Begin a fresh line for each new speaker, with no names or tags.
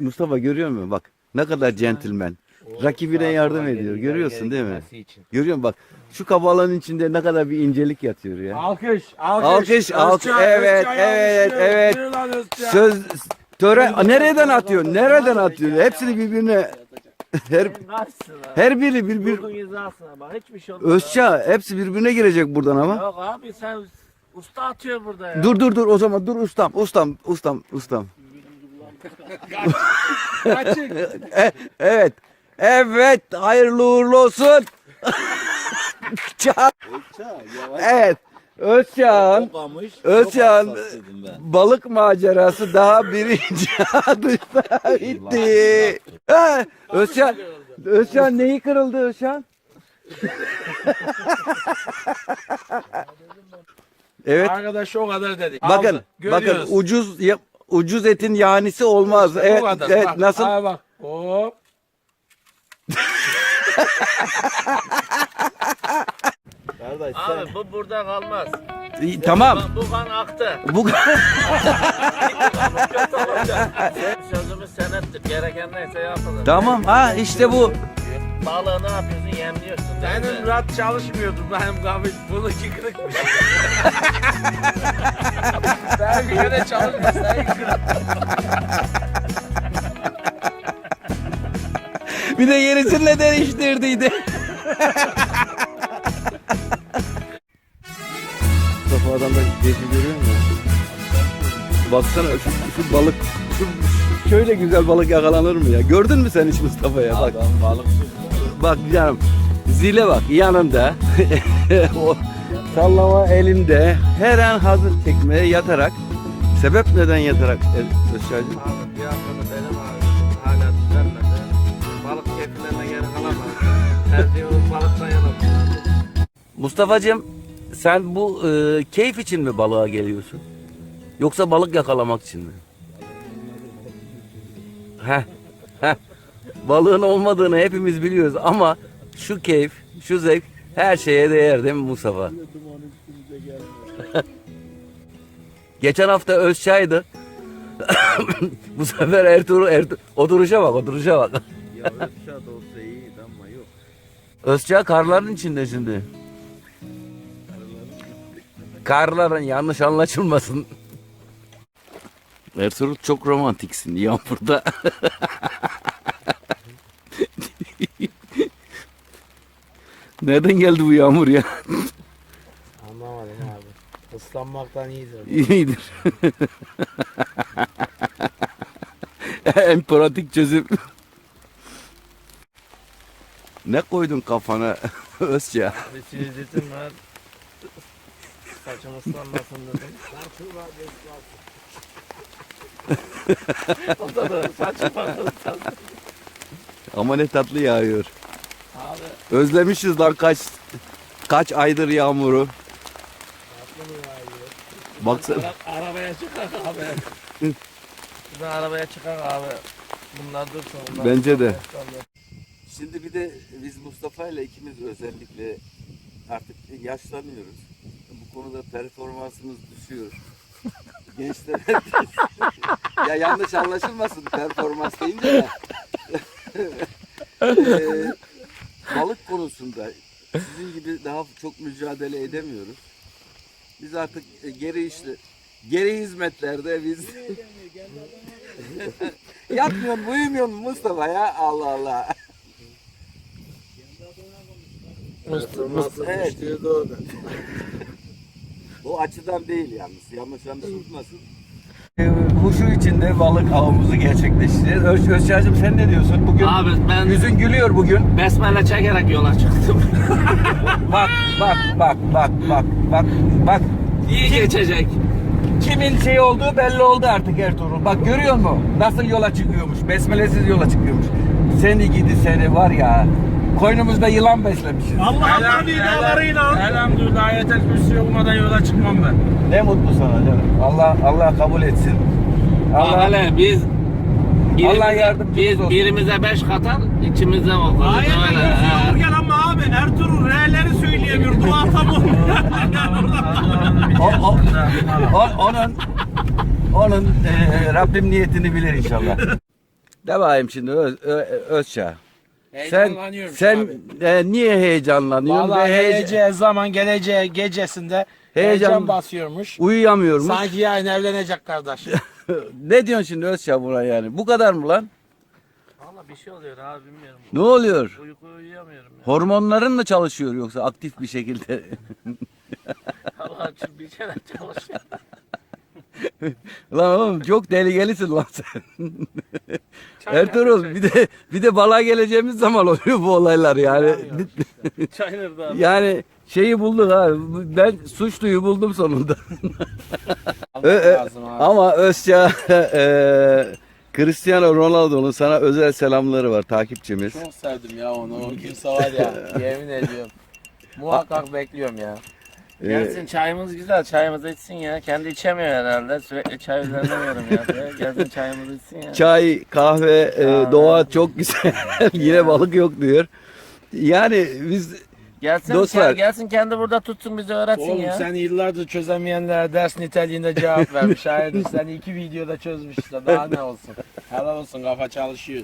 Mustafa görüyor musun? Bak ne kadar centilmen. Rakibine yardım ediyor. Görüyorsun değil mi? Görüyor musun? Bak şu kabalığın içinde ne kadar bir incelik yatıyor ya.
Alkış, alkış.
Alkış, alkış.
Özcan,
Evet,
Özcan
evet, evet.
Yürü lan Özcan.
Söz töre nereden atıyor? Nereden atıyor? Hepsini birbirine her her biri bir bir
Vurdun hizasına bak hiçbir şey olmaz.
Özça hepsi birbirine girecek buradan ama.
Yok abi sen usta atıyor burada ya.
Dur dur dur o zaman dur ustam ustam ustam ustam.
Kaçın.
E- evet. Evet hayırlı uğurlu olsun. Çağ- evet. Özçağ'ın Özçağ'ın balık macerası daha birinci adıyla bitti. Ha, Özçağ, Özçağ neyi kırıldı Özçağ? evet.
Arkadaş o kadar dedik.
Bakın,
Aldı.
bakın
Görüyoruz.
ucuz ya- ucuz etin yanisi olmaz. Evet,
o kadar.
evet
Bak,
nasıl?
Abi bak. Hop.
Abi bu burada kalmaz.
İyi, Tamam.
Bak, bu kan aktı.
Bu
Sözümüz senettir. Gereken neyse yapılır.
tamam ha işte bu.
Balığı ne yapıyorsun? Yemliyorsun.
Benim rat çalışmıyordu. Benim kahve bununki kırıkmış. Çalışmıyor. Senin kırık.
Bir de yenisini değiştirdiydi. Mustafa adamda keyfi görüyor musun? Baksana şu, şu balık, şu şöyle güzel balık yakalanır mı ya? Gördün mü sen hiç Mustafa'ya? Bak,
balık
bak canım. Zile bak yanında. o sallama elinde. Her an hazır çekmeye yatarak. Sebep neden yatarak Özçaycığım?
Abi bir haftada benim abi hala düzelmedi. Balık keyiflerine geri kalamaz. Tercihimiz balıktan yana.
Mustafa'cığım sen bu e, keyif için mi balığa geliyorsun? Yoksa balık yakalamak için mi? Heh, heh. Balığın olmadığını hepimiz biliyoruz ama şu keyif, şu zevk her şeye değer değil mi Mustafa? Geçen hafta Özçay'dı. bu sefer Ertuğrul, Ertuğrul, o duruşa bak, o duruşa bak.
Ya Özşah da olsa iyiydi ama yok.
Özçay karların içinde şimdi. Karların yanlış anlaşılmasın. Ertuğrul çok romantiksin yağmurda. Nereden geldi bu yağmur ya?
Anlamadım abi. Islanmaktan iyidir.
İyidir. en pratik çözüm. ne koydun kafana Özça?
Bir sinüzitim var. Saçım ıslanmasın dedim. o da da saçım ıslansın.
Ama ne tatlı yağıyor. Özlemişiz lan kaç kaç aydır yağmuru. Baksana.
bak arabaya çıkar abi. Buradan arabaya çıkar abi. Bunlar dursun. Bunlar
Bence de. Şimdi bir de biz Mustafa ile ikimiz özellikle artık yaşlanıyoruz. Bu konuda performansımız düşüyor. Gençler ya yanlış anlaşılmasın performans deyince de. konusunda sizin gibi daha çok mücadele edemiyoruz. Biz artık e, geri işle geri hizmetlerde biz Yatmıyor mu uyumuyor mu Mustafa ya Allah Allah. Evet. O açıdan değil yalnız. Yanlış anlaşılmasın. Huşu içinde balık avımızı gerçekleştireceğiz. Öz, Özçağ'cığım sen ne diyorsun? Bugün
Abi ben
yüzün gülüyor bugün.
besmele çekerek yola çıktım.
Bak bak bak bak bak bak bak.
İyi geçecek.
Kimin şey olduğu belli oldu artık Ertuğrul. Bak görüyor musun? Nasıl yola çıkıyormuş. Besmelesiz yola çıkıyormuş. Seni gidi seni var ya. Koynumuzda yılan beslemişiz.
Allah'ın ilanlarıyla. Elhamdülillah ayetel kürsü okumadan yola çıkmam ben.
Ne mutlu sana canım. Allah Allah kabul etsin.
Allah
Allah
Hele biz
Allah
birimize,
yardımcımız
biz
olsun.
birimize beş katar, içimizde o kadar. Öyle, he.
okurken ama abi Ertuğrul R'leri söyleyemiyor. Dua tam olmuyor.
o, o, o- onun onun e, Rabbim niyetini bilir inşallah. De bakayım şimdi Öz, Ö- Özça. Sen
Heyecanlanıyorum
sen
abi.
e, niye heyecanlanıyorsun?
Vallahi
Ve heyece-
geleceği zaman geleceği gecesinde
Heyecan-
heyecan, basıyormuş.
uyuyamıyor mu?
Sanki yarın evlenecek kardeş.
ne diyorsun şimdi Özça buna yani? Bu kadar mı lan?
Valla bir şey oluyor abi bilmiyorum.
Ne oluyor?
Uyku uyuyamıyorum ya.
Hormonların mı çalışıyor yoksa aktif bir şekilde?
Allah için bir şeyler çalışıyor.
lan oğlum çok tehlikelisin lan sen.
Çay
Ertuğrul bir de bir de balığa geleceğimiz zaman oluyor bu olaylar yani.
Çay nerede abi?
yani şeyi bulduk ha. Ben suçluyu buldum sonunda. Ö-
lazım abi.
Ama Özça e, Cristiano Ronaldo'nun sana özel selamları var takipçimiz.
Çok sevdim ya onu. O kimse var ya. yemin ediyorum. Muhakkak bekliyorum ya.
E,
Gelsin çayımız güzel, çayımızı içsin ya. Kendi içemiyor herhalde. Sürekli çay üzerinemiyorum ya. Gelsin çayımızı içsin ya.
çay, kahve, e,
Kahve.
doğa çok güzel. Yine balık yok diyor. Yani biz
Gelsin,
Dostlar-
ke- gelsin kendi burada tutsun bizi öğretsin
Oğlum
ya.
sen yıllardır çözemeyenlere ders niteliğinde cevap vermiş. Hayırdır sen iki videoda çözmüş işte daha ne olsun. Helal olsun kafa çalışıyor.